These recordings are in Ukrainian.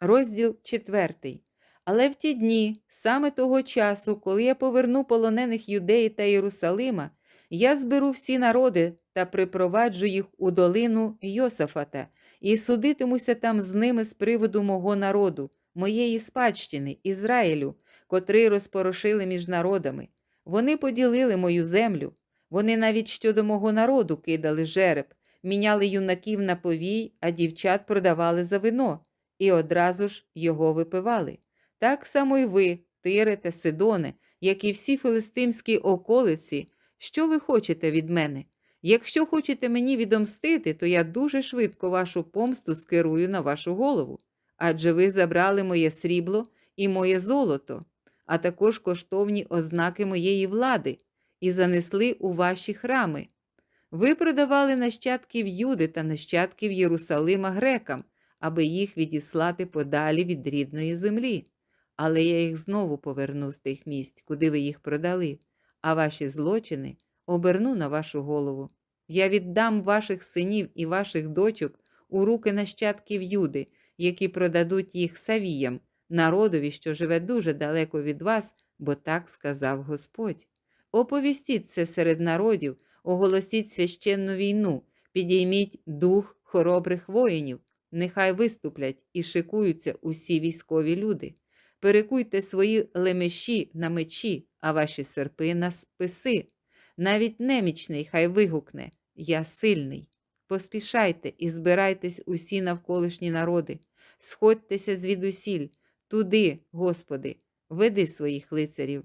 Розділ 4. Але в ті дні, саме того часу, коли я поверну полонених Юдеї та Єрусалима, я зберу всі народи та припроваджу їх у долину Йосафата, і судитимуся там з ними з приводу мого народу, моєї спадщини, Ізраїлю, котрий розпорошили між народами. Вони поділили мою землю. Вони навіть щодо мого народу кидали жереб, міняли юнаків на повій, а дівчат продавали за вино, і одразу ж його випивали. Так само й ви, Тире та Сидоне, як і всі филистимські околиці, що ви хочете від мене? Якщо хочете мені відомстити, то я дуже швидко вашу помсту скерую на вашу голову, адже ви забрали моє срібло і моє золото, а також коштовні ознаки моєї влади, і занесли у ваші храми. Ви продавали нащадків Юди та нащадків Єрусалима грекам, аби їх відіслати подалі від рідної землі. Але я їх знову поверну з тих місць, куди ви їх продали, а ваші злочини оберну на вашу голову. Я віддам ваших синів і ваших дочок у руки нащадків Юди, які продадуть їх савіям, народові, що живе дуже далеко від вас, бо так сказав Господь. Оповістіть це серед народів, оголосіть священну війну, підійміть дух хоробрих воїнів, нехай виступлять і шикуються усі військові люди. Перекуйте свої лемеші на мечі, а ваші серпи на списи. Навіть немічний хай вигукне Я сильний. Поспішайте і збирайтесь усі навколишні народи, сходьтеся звідусіль, туди, Господи, веди своїх лицарів.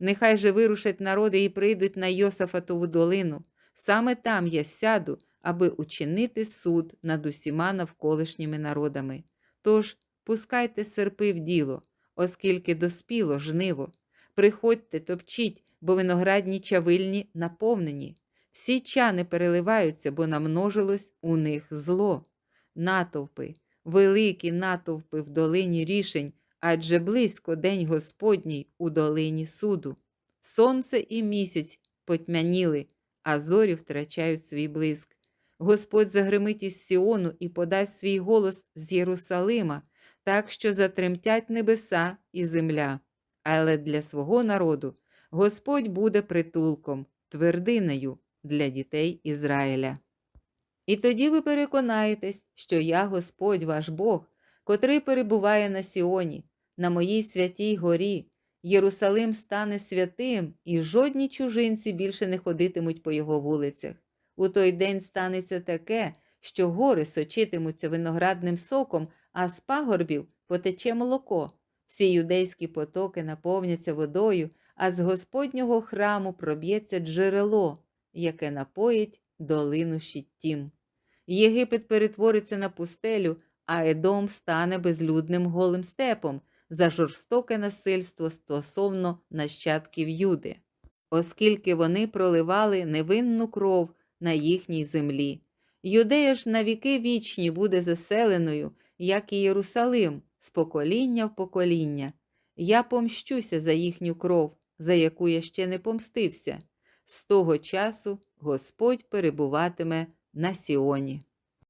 Нехай же вирушать народи і прийдуть на Йосафатову долину. Саме там я сяду, аби учинити суд над усіма навколишніми народами. Тож пускайте серпи в діло, оскільки доспіло жниво. Приходьте, топчіть, бо виноградні чавильні наповнені. Всі чани переливаються, бо намножилось у них зло. Натовпи, великі натовпи в долині рішень, адже близько день Господній у долині суду. Сонце і місяць потьмяніли, а зорі втрачають свій блиск. Господь загримить із Сіону і подасть свій голос з Єрусалима, так що затремтять небеса і земля. Але для свого народу Господь буде притулком, твердинею для дітей Ізраїля. І тоді ви переконаєтесь, що я Господь ваш Бог, котрий перебуває на Сіоні, на моїй святій горі. Єрусалим стане святим, і жодні чужинці більше не ходитимуть по його вулицях. У той день станеться таке, що гори сочитимуться виноградним соком, а з пагорбів потече молоко. Всі юдейські потоки наповняться водою, а з Господнього храму проб'ється джерело, яке напоїть долину Щіттім. Єгипет перетвориться на пустелю, а Едом стане безлюдним голим степом за жорстоке насильство стосовно нащадків Юди, оскільки вони проливали невинну кров на їхній землі. Юдея ж на віки вічні буде заселеною, як і Єрусалим, з покоління в покоління. Я помщуся за їхню кров, за яку я ще не помстився. З того часу Господь перебуватиме на Сіоні.